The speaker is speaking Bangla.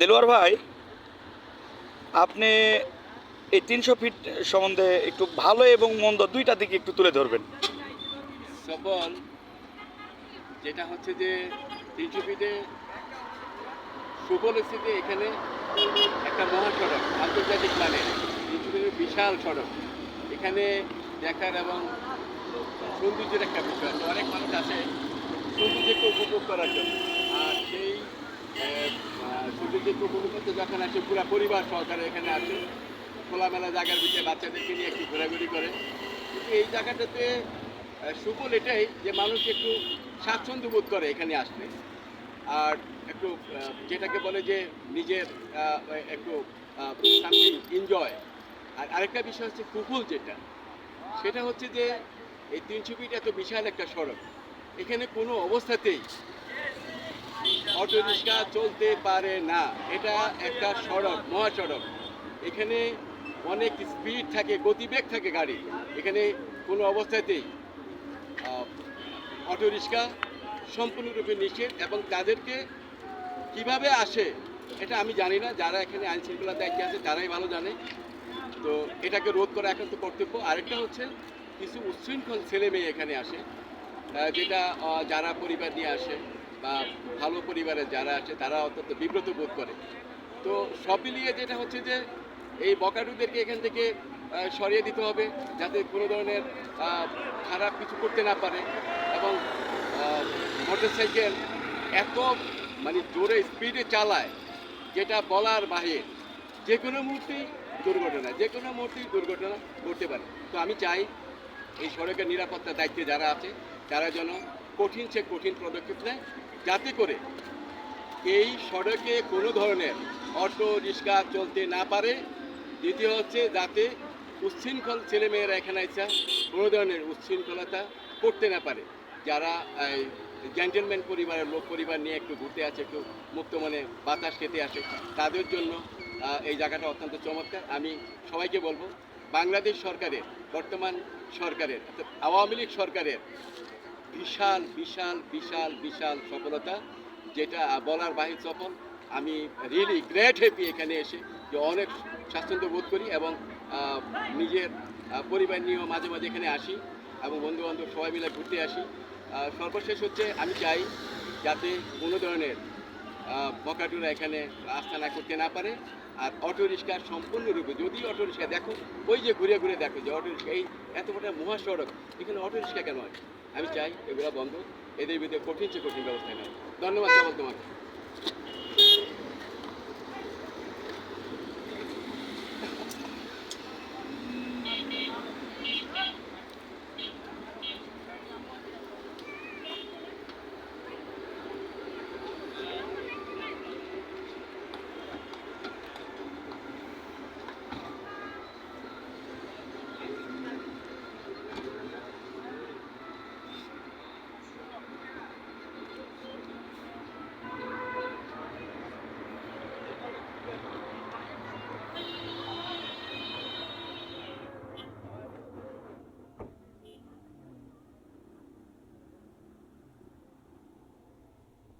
দেলোয়ার ভাই, আপনি এই তিনশো ফিট সম্বন্ধে একটু ভালো এবং মন্দ দুইটা দিকে একটু তুলে ধরবেন। সফল, যেটা হচ্ছে যে তিনশো ফিটে সুফল স্থিতি এখানে একটা মহাসড়ক আন্তর্জাতিক মানের। তিনশো ফিটের বিশাল সড়ক। এখানে দেখার এবং সৌন্দর্যের একটা বিষয় অনেক মানুষ আছে সৌন্দর্যকে উপভোগ করার জন্য। সৌন্দর্যকে যখন আসে, পুরো পরিবার সহকারে এখানে আসে। খোলামেলা জায়গার ভিতরে বাচ্চাদেরকে নিয়ে একটু ঘোরাঘুরি করে। কিন্তু এই জায়গাটাতে সুফল এটাই যে মানুষ একটু স্বাচ্ছন্দ্য বোধ করে এখানে আসলে আর একটু যেটাকে বলে যে নিজের একটু সামথিং এনজয় আর আরেকটা বিষয় হচ্ছে কুকুল যেটা, সেটা হচ্ছে যে এই তিনশো ফিট এত বিশাল একটা সড়ক, এখানে কোনো অবস্থাতেই অটো রিক্সা চলতে পারে না। এটা একটা সড়ক, মহাসড়ক। এখানে অনেক স্পিড থাকে, গতিবেগ থাকে গাড়ি। এখানে কোনো অবস্থাতেই অটো রিক্সা সম্পূর্ণরূপে নিষেধ এবং তাদেরকে কীভাবে আসে, এটা আমি জানি না। যারা এখানে আইন শৃঙ্খলা দায়িত্বে আছে, তারাই ভালো জানে। তো এটাকে রোধ করা এখন তো কর্তব্য। আরেকটা হচ্ছে, কিছু উচ্ছৃঙ্খল ছেলে মেয়ে এখানে আসে যেটা যারা পরিবার নিয়ে আসে। বা ভালো পরিবারের যারা আছে, তারা অত্যন্ত বিব্রত বোধ করে। তো সব মিলিয়ে যেটা হচ্ছে যে, এই বকাটুদেরকে এখান থেকে সরিয়ে দিতে হবে, যাতে কোনো ধরনের খারাপ কিছু করতে না পারে। এবং মোটরসাইকেল এত মানে জোরে স্পিডে চালায়, যেটা বলার বাহির, যে কোনো মুহূর্তেই দুর্ঘটনা, যে কোনো মুহূর্তেই দুর্ঘটনা ঘটতে পারে। তো আমি চাই, এই সড়কের নিরাপত্তার দায়িত্বে যারা আছে, তারা যেন কঠিন সে কঠিন পদক্ষেপ নেয় যাতে করে এই সড়কে কোনো ধরনের অটো রিক্সা চলতে না পারে। দ্বিতীয় হচ্ছে যাতে উচ্ছৃঙ্খল ছেলেমেয়েরা এখানে ইচ্ছা কোনো ধরনের উচ্ছৃঙ্খলতা করতে না পারে। যারা জেন্টেলম্যান পরিবারের লোক পরিবার নিয়ে একটু ঘুরতে আসে, একটু মুক্ত মনে বাতাস খেতে আসে, তাদের জন্য এই জায়গাটা অত্যন্ত চমৎকার। আমি সবাইকে বলব, বাংলাদেশ সরকারের, বর্তমান সরকারের আওয়ামী লীগ সরকারের বিশাল বিশাল বিশাল বিশাল সফলতা, যেটা বলার বাহির সফল আমি রিয়েলি গ্রেট হ্যাপি এখানে এসে যে অনেক স্বাচ্ছন্দ্য বোধ করি এবং নিজের পরিবার নিয়েও মাঝে মাঝে এখানে আসি এবং বন্ধু বান্ধব সবাই মিলে ঘুরতে আসি। সর্বশেষ হচ্ছে আমি চাই যাতে কোনো ধরনের বকাটুরা এখানে আস্থা না করতে না পারে আর অটো রিক্সা সম্পূর্ণরূপে, যদি অটো রিক্সা দেখো, ওই যে ঘুরে ঘুরে দেখো যে অটো রিক্সা, এই এত বড় মহাসড়ক, এখানে অটো রিক্সা কেন হয়? আমি চাই এগুলো বন্ধ। এদের বিরুদ্ধে কঠিন চেয়ে কঠিন ব্যবস্থা নেওয়া। ধন্যবাদ তোমাকে।